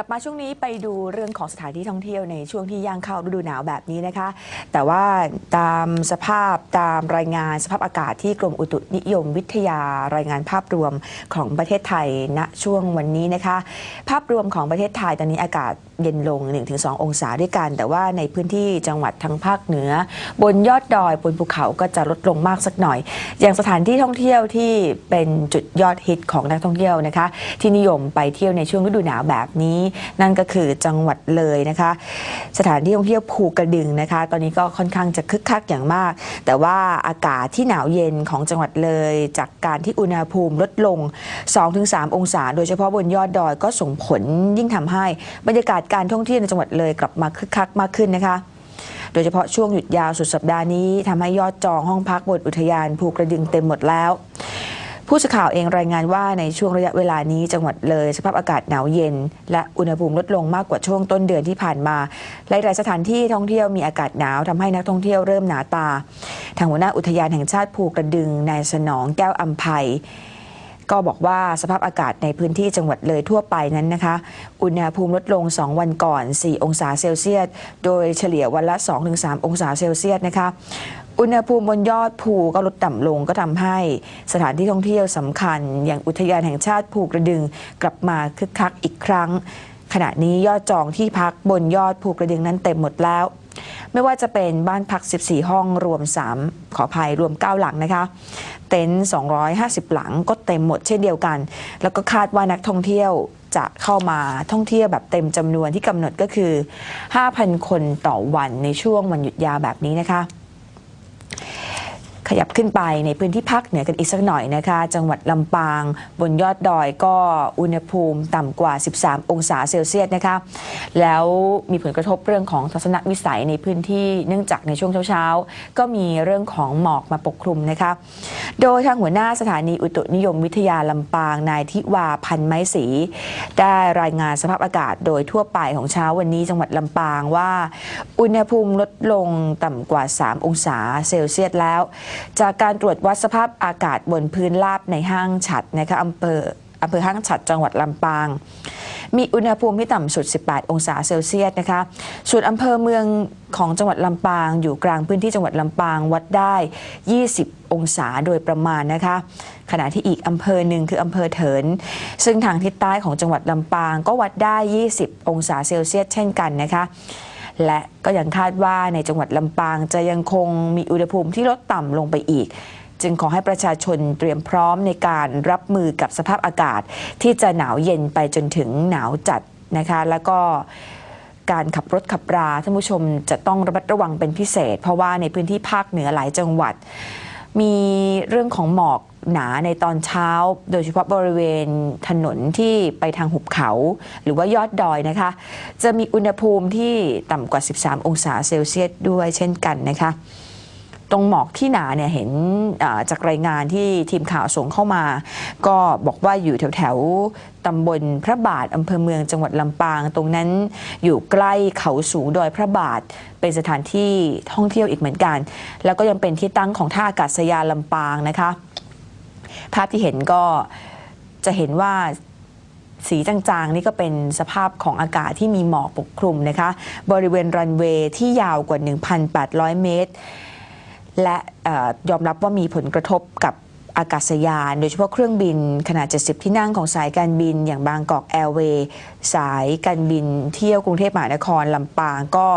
กลับมาช่วงนี้ไปดูเรื่องของสถานที่ท่องเที่ยวในช่วงที่ย่างเข้าฤดูหนาวแบบนี้นะคะ แต่ว่าตามสภาพตามรายงานสภาพอากาศที่กรมอุตุนิยมวิทยารายงานภาพรวมของประเทศไทยณช่วงวันนี้นะคะ ภาพรวมของประเทศไทยตอนนี้อากาศ เย็นลง 1-2 องศาด้วยกัน แต่ว่าในพื้นที่จังหวัดทางภาคเหนือ บนยอดดอยบนภูเขาก็จะลดลงมากสักหน่อย อย่างสถานที่ท่องเที่ยวที่เป็นจุดยอดฮิตของนักท่องเที่ยวนะคะ ที่นิยมไปเที่ยวในช่วงฤดูหนาวแบบนี้ นั่นก็คือจังหวัดเลยนะคะ สถานที่ท่องเที่ยวภูกระดึงนะคะ ตอนนี้ก็ค่อนข้างจะคึกคักอย่างมาก แต่ว่าอากาศที่หนาวเย็นของจังหวัดเลย จากการที่อุณหภูมิลดลง 2-3 องศา โดยเฉพาะบนยอดดอยก็ส่งผลยิ่งทำให้บรรยากาศการท่องเที่ยวในจังหวัดเลยกลับมาคึกคักมากขึ้นนะคะ โดยเฉพาะช่วงหยุดยาวสุดสัปดาห์นี้ทำให้ยอดจองห้องพักบนอุทยานภูกระดึงเต็มหมดแล้ว ผู้สื่อข่าวเองรายงานว่าในช่วงระยะเวลานี้จังหวัดเลย สภาพอากาศหนาวเย็น และอุณหภูมิลดลงมากกว่าช่วงต้นเดือนที่ผ่านมาหลายๆสถานที่ท่องเที่ยวมีอากาศหนาวทำให้นักท่องเที่ยวเริ่มหนาตา ทางหัวหน้าอุทยานแห่งชาติภูกระดึงนายสนองแก้วอัมภัย ก็บอกว่าสภาพอากาศในพื้นที่จังหวัดเลยทั่วไปนั้นนะคะ อุณหภูมิลดลง 2 วันก่อน 4 องศาเซลเซียส โดยเฉลี่ยวันละ 2-3 องศาเซลเซียสนะคะอุณหภูมิบนยอดภูก็ลดต่ำลงก็ทำให้สถานที่ท่องเที่ยวสำคัญ อย่างอุทยานแห่งชาติภูกระดึงกลับมาคึกคักอีกครั้ง ขณะนี้ยอดจองที่พักบนยอดภูกระดึงนั้นเต็มหมดแล้ว ไม่ว่าจะเป็นบ้านพัก 14 ห้องรวม 3 ขออภัยรวม 9 หลังนะคะ เต็นท์250 หลังก็เต็มหมดเช่นเดียวกัน แล้วก็คาดว่านักท่องเที่ยวจะเข้ามาท่องเที่ยวแบบเต็มจำนวนที่กำหนดก็คือ 5,000 คนต่อวันในช่วงวันหยุดยาวแบบนี้นะคะ ขยับขึ้นไปในพื้นที่ภาคเหนือกันอีกสักหน่อยนะคะ จังหวัดลำปาง บนยอดดอยก็อุณหภูมิต่ำกว่า 13 องศาเซลเซียสนะคะ แล้วมีผลกระทบเรื่องของทัศนวิสัยในพื้นที่เนื่องจากในช่วงเช้าๆ ก็มีเรื่องของหมอกมาปกคลุมนะคะ โดยทางหัวหน้าสถานีอุตุนิยมวิทยาลำปาง นายทิวาพันไม้ศรีได้รายงานสภาพอากาศโดยทั่วไปของเช้าวันนี้จังหวัดลำปางว่า อุณหภูมิลดลงต่ำกว่า 3 องศาเซลเซียสแล้วจากการตรวจวัดสภาพอากาศบนพื้นราบในห้างฉัดนะคะอำเภออำเภอห้างฉัดจังหวัดลำปาง มีอุณหภูมิที่ต่ำสุด 18 องศาเซลเซียสนะคะ ส่วนอำเภอเมืองของจังหวัดลำปาง อยู่กลางพื้นที่จังหวัดลำปางวัดได้ 20 องศาโดยประมาณนะคะ ขณะที่อีกอำเภอหนึ่งคืออำเภอเถิน ซึ่งทางทิศใต้ของจังหวัดลำปางก็วัดได้ 20 องศาเซลเซียสเช่นกันนะคะ และก็ยังคาดว่าในจังหวัดลำปางจะยังคงมีอุณหภูมิที่ลดต่ำลงไปอีก จึงขอให้ประชาชนเตรียมพร้อมในการรับมือกับสภาพอากาศ ที่จะหนาวเย็นไปจนถึงหนาวจัดนะคะ แล้วก็การขับรถขับราท่านผู้ชมจะต้องระมัดระวังเป็นพิเศษ เพราะว่าในพื้นที่ภาคเหนือหลายจังหวัด มีเรื่องของหมอกหนาในตอนเช้า โดยเฉพาะบริเวณถนนที่ไปทางหุบเขา หรือว่ายอดดอยนะคะ จะมีอุณหภูมิที่ต่ำกว่า 13 องศาเซลเซียสด้วยเช่นกันนะคะ ตรงหมอกที่หนาเนี่ยเห็นจากรายงานที่ทีมข่าวส่งเข้ามา ก็บอกว่าอยู่แถวแถวตำบลพระบาทอำเภอเมืองจังหวัดลำปาง ตรงนั้นอยู่ใกล้เขาสูงดอยพระบาท เป็นสถานที่ท่องเที่ยวอีกเหมือนกัน แล้วก็ยังเป็นที่ตั้งของท่าอากาศยานลำปางนะคะ ภาพที่เห็นก็จะเห็นว่าสีจางๆ นี่ก็เป็นสภาพของอากาศที่มีหมอกปกคลุมนะคะ บริเวณรันเวย์ที่ยาวกว่า 1,800 เมตร และออยอมรับว่ามีผลกระทบกับอากาศยาน โดยเฉพาะเครื่องบินขนาด 70 ที่นั่งของสายการบิน อย่างบางกอกแอร์เวย์สายการบินเที่ยวกรุงเทพมหานครลำปางก็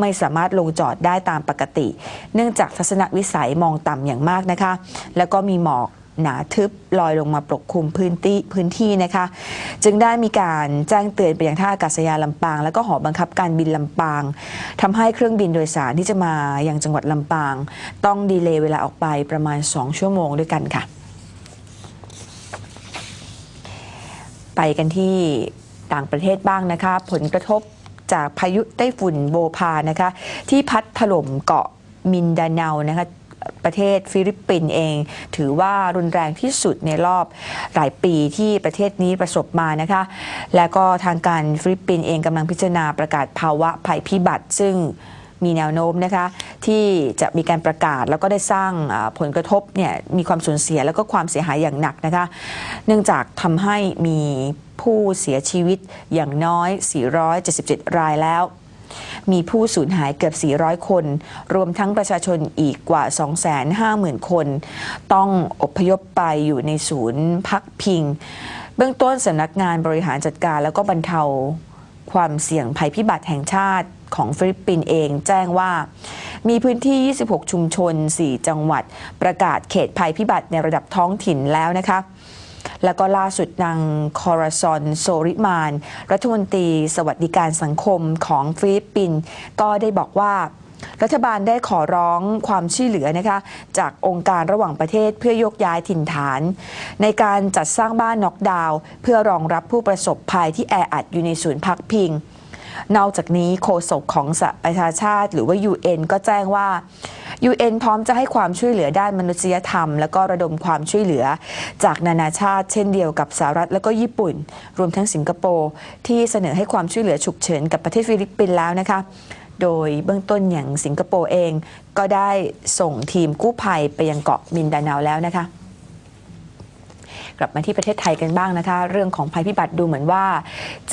ไม่สามารถลงจอดได้ตามปกติ เนื่องจากทัศนวิสัยมองต่ำอย่างมากนะคะ แล้วก็มีหมอก หนาทึบลอยลงมาปกคลุมพื้นที่พื้นที่นะคะ จึงได้มีการแจ้งเตือนไปยังท่าอากาศยานลำปาง แล้วก็หอบังคับการบินลำปางทำให้เครื่องบินโดยสารที่จะมายังจังหวัดลำปาง ต้องดีเลย์เวลาออกไปประมาณ 2 ชั่วโมงด้วยกันค่ะ ไปกันที่ต่างประเทศบ้างนะคะ ผลกระทบจากพายุไต้ฝุ่นโบพานะคะ ที่พัดถล่มเกาะมินดาเนานะคะ ประเทศฟิลิปปินส์เอง ถือว่ารุนแรงที่สุดในรอบหลายปีที่ประเทศนี้ประสบมานะคะ และก็ทางการฟิลิปปินส์เองกำลังพิจารณาประกาศภาวะภัยพิบัติซึ่งมีแนวโน้มนะคะที่จะมีการประกาศแล้วก็ได้สร้างผลกระทบเนี่ยมีความสูญเสียแล้วก็ความเสียหายอย่างหนักนะคะ เนื่องจากทำให้มีผู้เสียชีวิตอย่างน้อย 477 รายแล้ว มีผู้สูญหายเกือบ 400 คน รวมทั้งประชาชนอีกกว่า 250,000 คน ต้องอพยพไปอยู่ในศูนย์พักพิง เบื้องต้นสำนักงานบริหารจัดการแล้วก็บรรเทาความเสี่ยงภัยพิบัติแห่งชาติของฟิลิปปินส์เองแจ้งว่ามีพื้นที่ 26 ชุมชน 4 จังหวัด ประกาศเขตภัยพิบัติในระดับท้องถิ่นแล้วนะคะ แล้วก็ล่าสุดนางคอราซอนโซริมาน รัฐมนตรีสวัสดิการสังคมของฟิลิปปินส์ก็ได้บอกว่ารัฐบาลได้ขอร้องความช่วยเหลือนะคะจากองค์การระหว่างประเทศเพื่อยกย้ายถิ่นฐาน ในการจัดสร้างบ้านน็อกดาวน์เพื่อรองรับผู้ประสบภัยที่แออัดอยู่ในศูนย์พักพิง นอกจากนี้โฆษกของสหประชาชาติหรือว่า UN ก็แจ้งว่า UN พร้อมจะให้ความช่วยเหลือด้านมนุษยธรรม และก็ระดมความช่วยเหลือ จากนานาชาติเช่นเดียวกับสหรัฐและก็ญี่ปุ่น รวมทั้งสิงคโปร์ที่เสนอให้ความช่วยเหลือฉุกเฉินกับประเทศฟิลิปปินส์แล้วนะคะโดยเบื้องต้นอย่างสิงคโปร์เอง ก็ได้ส่งทีมกู้ภัยไปยังเกาะมินดาเนาวแล้วนะคะ กลับมาที่ประเทศไทยกันบ้างนะคะ เรื่องของภัยพิบัติดูเหมือนว่า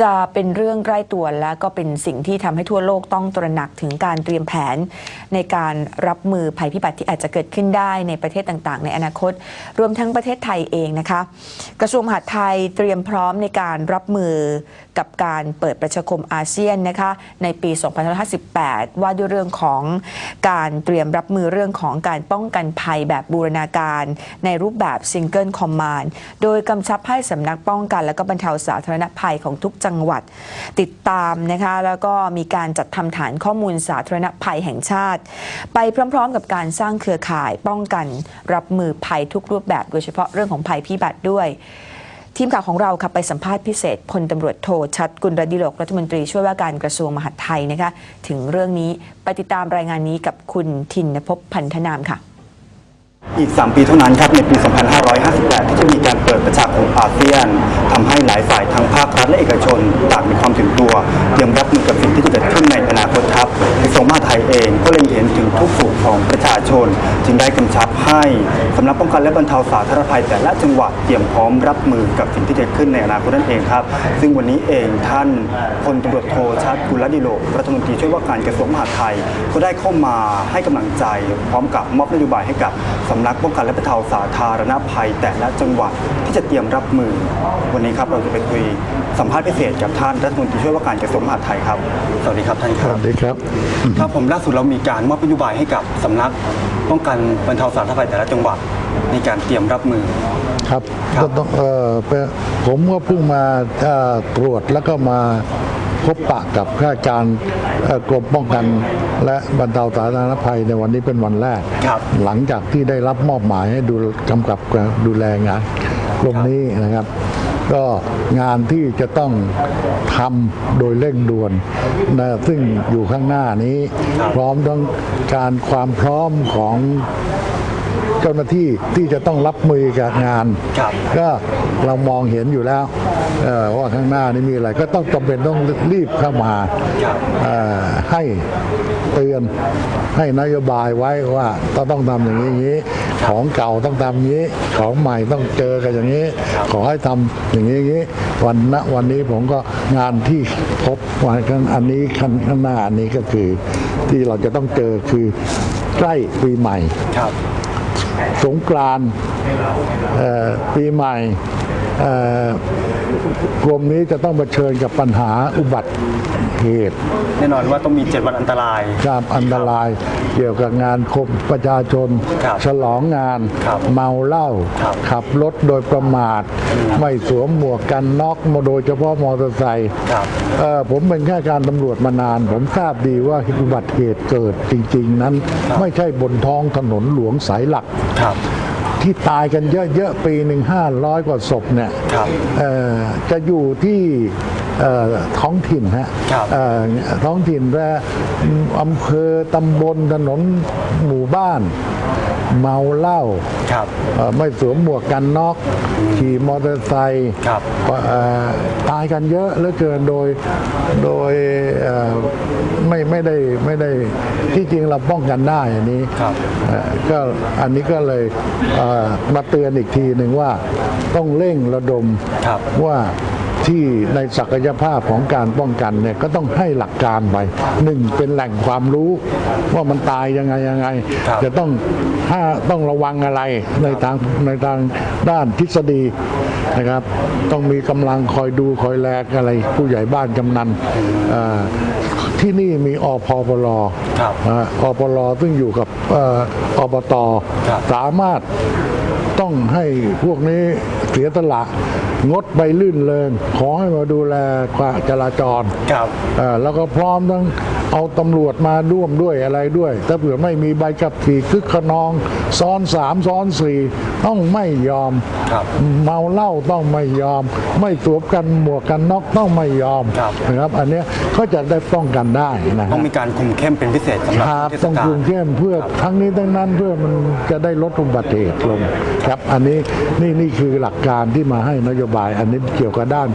จะเป็นเรื่องใกล้ตัวและก็เป็นสิ่งที่ทำให้ทั่วโลกต้องตระหนักถึงการเตรียมแผน ในการรับมือภัยพิบัติที่อาจจะเกิดขึ้นได้ในประเทศต่างๆ ในอนาคต รวมทั้งประเทศไทยเองนะคะ กระทรวงมหาดไทยเตรียมพร้อมในการรับมือ กับการเปิดประชาคมอาเซียนนะคะในปี 2558 ว่าด้วยเรื่องของการเตรียมรับมือเรื่องของการป้องกันภัยแบบบูรณาการ ในรูปแบบซิงเกิลคอมมานด์โดยกำชับให้สำนักป้องกัน และก็บรรเทาสาธารณภัยของทุกจังหวัด ติดตามนะคะแล้วก็มีการจัดทำฐานข้อมูลสาธารณภัยแห่งชาติ ไปพร้อมๆ กับการสร้างเครือข่ายป้องกัน รับมือภัยทุกรูปแบบ โดยเฉพาะเรื่องของภัยพิบัติด้วย ทีมข่าวของเราค่ะไปสัมภาษณ์พิเศษพลตำรวจโทชัดกุลรดิโลกรัฐมนตรีช่วยว่าการกระทรวงมหาดไทยนะคะถึงเรื่องนี้ไปติดตามรายงานนี้กับคุณทินภพพันธนามค่ะ อีก 3 ปีเท่านั้นครับในปี 2558 ที่จะมีการเปิดประชาคมอาเซียนทำให้หลายฝ่ายทั้งภาครัฐและเอกชนต่างมีความถึงตัว เตรียมรับมือกับสิ่งที่จะเกิดขึ้นในอนาคตครับกระทรวงมหาดไทยเองก็เล็งเห็นถึงทุกสุขของประชาชน จึงได้กำชับให้สำนักป้องกันและบรรเทาสาธารณภัยแต่ละจังหวัดเตรียมพร้อมรับมือกับสิ่งที่จะเกิดขึ้นในอนาคตนั่นเองครับ ซึ่งวันนี้เองท่านพลตำรวจโทชัดกุลดิโลกรัฐมนตรีช่วยว่าการกระทรวงมหาดไทยก็ได้เข้ามาให้กำลังใจ พร้อมกับมอบนโยบายให้กับสำนักป้องกันและบรรเทาสาธารณภัย แต่ละจังหวัดที่จะเตรียมรับมือ วันนี้ครับเราจะไปคุยสัมภาษณ์พิเศษกับท่านรัฐมนตรีช่วยว่าการกระทรวงมหาดไทยครับ สวัสดีครับท่านคสรับวัสดีครับ ครับผมล่าสุดเรามีการมอบนโยบายให้กับสำนักป้องกันบรรเทาสาธารณภัยแต่ละจังหวัดในการเตรียมรับมือ ครับครับก็ต้องเอ่อเป็นผมก็เพิ่งมาเอ่อตรวจแล้วก็มาพ บปะกับข้าราชการเอ่อกรมป้องกัน และบรรเทาสาธารณภัยในวันนี้เป็นวันแรกครับหลังจากที่ได้รับมอบหมายให้ดูกำกับดูแลงานกรมนี้นะครับ ก็งานที่จะต้องทำโดยเร่งด่วนนะซึ่งอยู่ข้างหน้านี้ พร้อมทั้งการความพร้อมของ เจ้าหน้าที่ที่จะต้องรับมือกับงานครับก็เรามองเห็นอยู่แล้วเอ่อว่าข้างหน้านี้มีอะไรก็ต้องจำเป็นต้องรีบเข้ามาครับเอ่อให้เตือนให้นโยบายไว้ว่าต้องต้องทำอย่างนี้อย่างนี้ของเก่าต้องทำอย่างนี้ ของใหม่ต้องเจอกันอย่างนี้ ขอให้ทำอย่างนี้อย่างนี้วันณวันนี้ผมก็งานที่พบวันข้างอันนี้ข้างข้างหน้าอันนี้ก็คือที่เราจะต้องเจอคือใกล้ปีใหม่ครับ สงกรานต์ปีใหม่ กรมนี้จะต้องเผชิญกับปัญหาอุบัติเหตุ แน่นอนว่าต้องมี 7 วันอันตรายการอันตรายเกี่ยวกับงานคมประชาชน ครับฉลองงาน ครับเมาเหล้าครับขับรถโดยประมาท ไม่สวมหมวกกันน็อกโดยเฉพาะมอเตอร์ไซค์ครับ เอ่อผมเป็นข้าราชการตำรวจมานาน ผมทราบดีว่าอุบัติเหตุเกิดจริง ๆ นั้น ไม่ใช่บนท้องถนนหลวงสายหลัก ครับ ที่ตายกันเยอะๆ ปีหนึ่งห้าร้อยกว่าศพเนี่ยครับเอ่อจะอยู่ที่เอ่อ ท้องถิ่นฮะครับเอ่อท้องถิ่นและอำเภอตำบลถนนหมู่บ้าน เมาเหล้าครับเอ่อไม่สวมหมวกกันน็อกขี่มอเตอร์ไซค์ครับเอ่อตายกันเยอะเหลือเกินโดยโดยเอ่อไม่ไม่ได้ไม่ได้ที่จริงเราป้องกันได้อันนี้ครับเอ่อก็อันนี้ก็เลยเอ่อมาเตือนอีกทีหนึ่งว่าต้องเร่งระดมครับว่า ที่ในศักยภาพของการป้องกันเนี่ยก็ต้องให้หลักการไปหนึ่งเป็นแหล่งความรู้ว่ามันตายยังไงยังไงครับจะต้องถ้าต้องระวังอะไรในทางในทางด้านทฤษฎีนะครับ ต้องมีกำลังคอยดูคอยแลกอะไรผู้ใหญ่บ้านกำนันเอ่อที่นี่มีอพปลครับอ่าอปลซึ่งอยู่กับเอ่ออบตครับสามารถต้องให้พวกนี้ เสียสละงดไปลื่นเลินขอให้มาดูแลความจราจรครับเอ่อแล้วก็พร้อมทั้งเอาตำรวจมาร่วมด้วยอะไรด้วย ถ้าเผื่อไม่มีใบขับขี่คึกขนอง ซ้อนสามซ้อนสี่ ต้องไม่ยอมครับเมาเหล้าต้องไม่ยอม ไม่สวมกันหมวกกันน็อกต้องไม่ยอมครับนะครับอันเนี้ยก็จะได้ป้องกันได้นะฮะต้องมีการคุมเข้มเป็นพิเศษสำหรับครับเทศต้องกาลคุมเข้มเพื่อทั้งนี้ทั้งนั้นเพื่อมันจะได้ลดอุบัติเหตุลงครับอันนี้นี่นี่คือหลักการที่มาให้นโยบาย อันนี้เกี่ยวกับด้าน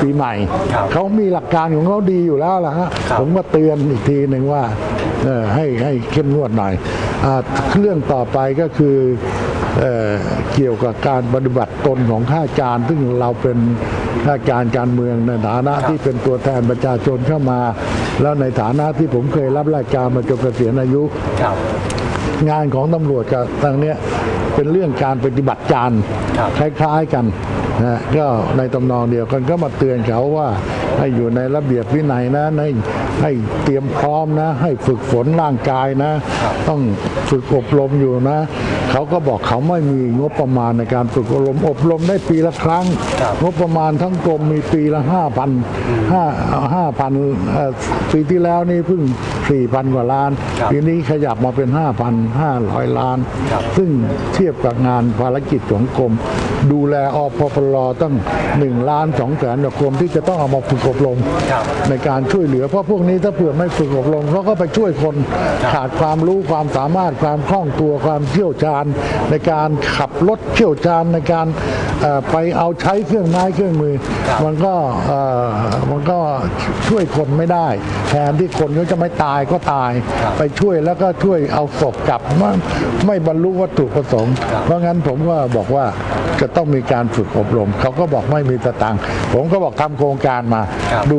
ปีใหม่ครับเขามีหลักการของเขาดีอยู่แล้วล่ะฮะครับผมมาเตือนอีกทีหนึ่งว่าเออให้ให้เข้มงวดหน่อยอาเรื่องต่อไปก็คือ เอ่อเกี่ยวกับการปฏิบัติตนของข้าราชการ ซึ่งเราเป็นข้าราชการการเมืองในฐานะที่เป็นตัวแทนประชาชนเข้ามา แล้วในฐานะที่ผมเคยรับราชการมาจนเกษียณอายุครับงานของตำรวจกับทางเนี้ยเป็นเรื่องการปฏิบัติการครับคล้ายๆกันนะก็ในตำนองเดียวกันก็มาเตือนเขาว่าให้อยู่ในระเบียบวินัยนะให้ให้เตรียมพร้อมนะ ให้ฝึกฝนร่างกายนะ ต้องฝึกอบรมอยู่นะ เขาก็บอกเขาไม่มีงบประมาณในการฝึกอบรมอบรมได้ปีละครั้งครับงบประมาณทั้งกรมมีปีละห้าพันห้าห้าพันปีที่แล้วนี่เพิ่งสี่พันกว่าล้านครับปีนี้ขยับมาเป็น5,500ล้านครับซึ่งเทียบกับงานภารกิจของกรม ดูแลอพปลตั้ง1ล้าน2แสนกว่ากรมที่จะต้องเอามาฝึกอบรมครับในการช่วยเหลือ เพราะพวกนี้ถ้าเผื่อไม่ฝึกอบรมเขาก็ไปช่วยคนขาดความรู้ความสามารถความคล่องตัวความเชี่ยวชาญ ในการขับรถเชี่ยวชาญในการเอ่อไปเอาใช้เครื่องไม้เครื่องมือครับมันก็เอ่อมันก็ช่วยคนไม่ได้ แทนที่คนเขาจะไม่ตายก็ตายครับไปช่วยแล้วก็ช่วยเอาศพกลับไม่ไม่บรรลุวัตถุประสงค์ครับเพราะงั้นผมก็บอกว่าจะต้องมีการฝึกอบรม เขาก็บอกไม่มีสตังค์ผมก็บอกทำโครงการมาครับดู